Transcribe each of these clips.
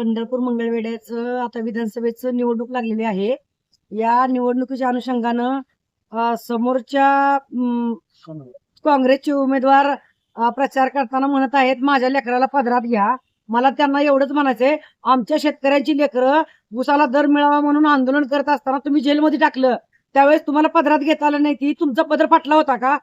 पंढरपूर मंगळवेड्याचं आता विधानसभेचं निवडणूक लागलेली आहे. या निवडणुकीच्या अनुषंगानं समोरच्या काँग्रेसचे उमेदवार प्रचार करताना म्हणत आहेत माझ्या लेकराला पदरात घ्या. मला त्यांना एवढंच म्हणायचंय. आमच्या शेतकऱ्यांची लेकरं उसाला दर मिळावा म्हणून आंदोलन करत असताना तुम्ही जेलमध्ये टाकलं. त्यावेळेस तुम्हाला पदरात घेता आलं नाही ती. तुमचा पदर फाटला होता का?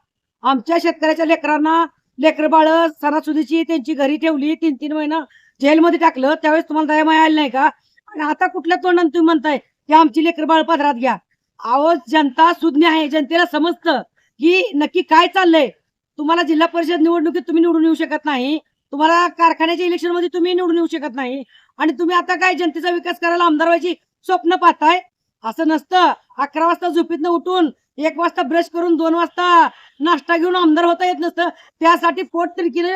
आमच्या शेतकऱ्याच्या लेकरांना लेकर बाळ सणासुदीची त्यांची घरी ठेवली तीन तीन महिना जेलमध्ये टाकलं त्यावेळेस तुम्हाला दया माया आली नाही का? आणि आता कुठल्या तोंडाने तुम्ही म्हणताय की आमची लेकर बाळ पदरात घ्या. अहो जनता सुज्ञ आहे जनतेला समजतं की नक्की काय चाललंय. तुम्हाला जिल्हा परिषद निवडणुकीत तुम्ही निवडून येऊ शकत नाही तुम्हाला कारखान्याच्या इलेक्शनमध्ये तुम्ही निवडून येऊ शकत नाही. आणि तुम्ही आता काय जनतेचा विकास करायला आमदार व्हायची स्वप्न पाहताय? असं नसतं. अकरा वाजता झोपीतनं उठून एक वाजता ब्रश करून दोन वाजता नाश्ता घेऊन आमदार होता येत नसतं. त्यासाठी पोट तिरकीने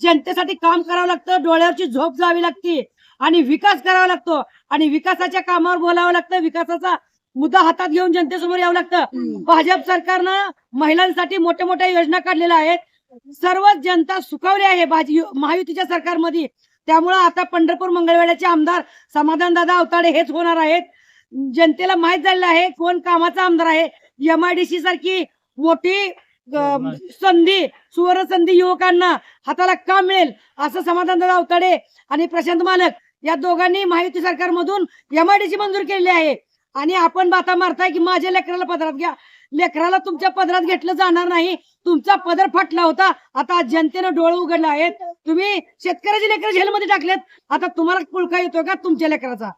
जनतेसाठी काम करावं लागतं डोळ्यावरची झोप जावी लागते. आणि विकास करावा लागतो. आणि विकासाच्या कामावर बोलावं लागतं. विकासाचा मुद्दा हातात घेऊन जनतेसमोर यावं लागतं. भाजप सरकारनं महिलांसाठी मोठ्या मोठ्या योजना काढलेल्या आहेत. सर्व जनता सुखावली आहे महायुतीच्या सरकारमध्ये. त्यामुळं आता पंढरपूर मंगळवेड्याचे आमदार समाधान दादा अवताडे हेच होणार आहेत. जनतेला माहीत झालेलं आहे कोण कामाचा आमदार आहे. एमआयडीसी सारखी मोठी संधी सुवर्ण संधी युवकांना हाताला का मिळेल? असं समाधान दादा अवताडे आणि प्रशांत मालक या दोघांनी महायुती सरकारमधून एमआयडीसी मंजूर केलेली आहे. आणि आपण बाता मारताय की माझ्या लेकराला पदरात घ्या. लेकराला तुमच्या पदरात घेतलं जाणार नाही. तुमचा पदर फाटला होता. आता जनतेनं डोळे उघडले आहेत. तुम्ही शेतकऱ्याचे लेकर झेलमध्ये टाकलेत. आता तुम्हाला पुळका येतोय का तुमच्या लेकराचा?